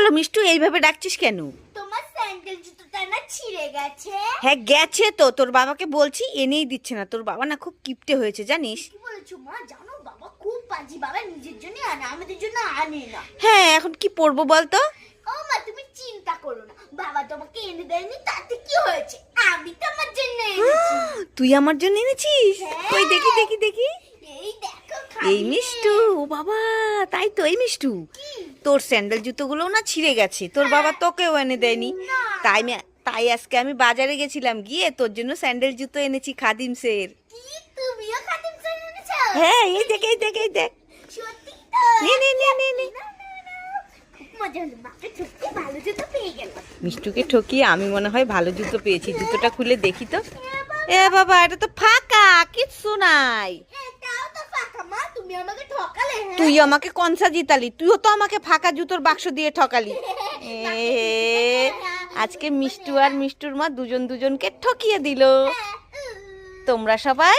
হলো মিষ্টু এইভাবে ডাকছিস কেন? তোমার স্যান্ডেল জুতোটা না ছিঁড়ে গেছে। হ্যাঁ গেছে তো তোর বাবাকে বলছি এনেই দিচ্ছে না। তোর বাবা না খুব কিপটে হয়েছে জানিস? কি বলেছ মা? জানো বাবা খুব পাজি বাবা নিজের জন্য আনে আমাদের জন্য আনে না। হ্যাঁ এখন কি পরবো বলতো? ও মা তুমি চিন্তা করো না বাবা তোমাকে এনে দেয়নি তাতে কি হয়েছে? আমি তোমার জন্য এনেছি। তুই আমার জন্য এনেছিস? হ্যাঁ। ওই দেখি দেখি দেখি দেখো। এই মিষ্টু ও বাবা তাই তো এই মিষ্টু। তোর স্যান্ডেল জুতোগুলো না ছিঁড়ে গেছে তোর বাবা তোকেও এনে দেয়নি। তাই তাই আজকে আমি বাজারে গেছিলাম গিয়ে তোর জন্য স্যান্ডেল জুতো এনেছি খাদিমসের হ্যাঁ এই দেখ এই দেখ এই দেখ। নে নে নে নে নে। মিষ্টুকে ঠকিয়ে আমি মনে হয় ভালো জুতো পেয়েছি জুতোটা খুলে দেখি তো। এ বাবা এটা তো ফাঁকা কিচ্ছু নাই। মা তুমি আমাকে ঠকালে হ্যাঁ? তুই আমাকে কনসা জিতালি তুইও তো আমাকে ফাঁকা জুতোর বাক্স দিয়ে ঠকালি। এ আজকে মিষ্টু আর মিষ্টুর মা দুজন দুজনকে ঠকিয়ে দিল। হ্যাঁ, তোমরা সবাই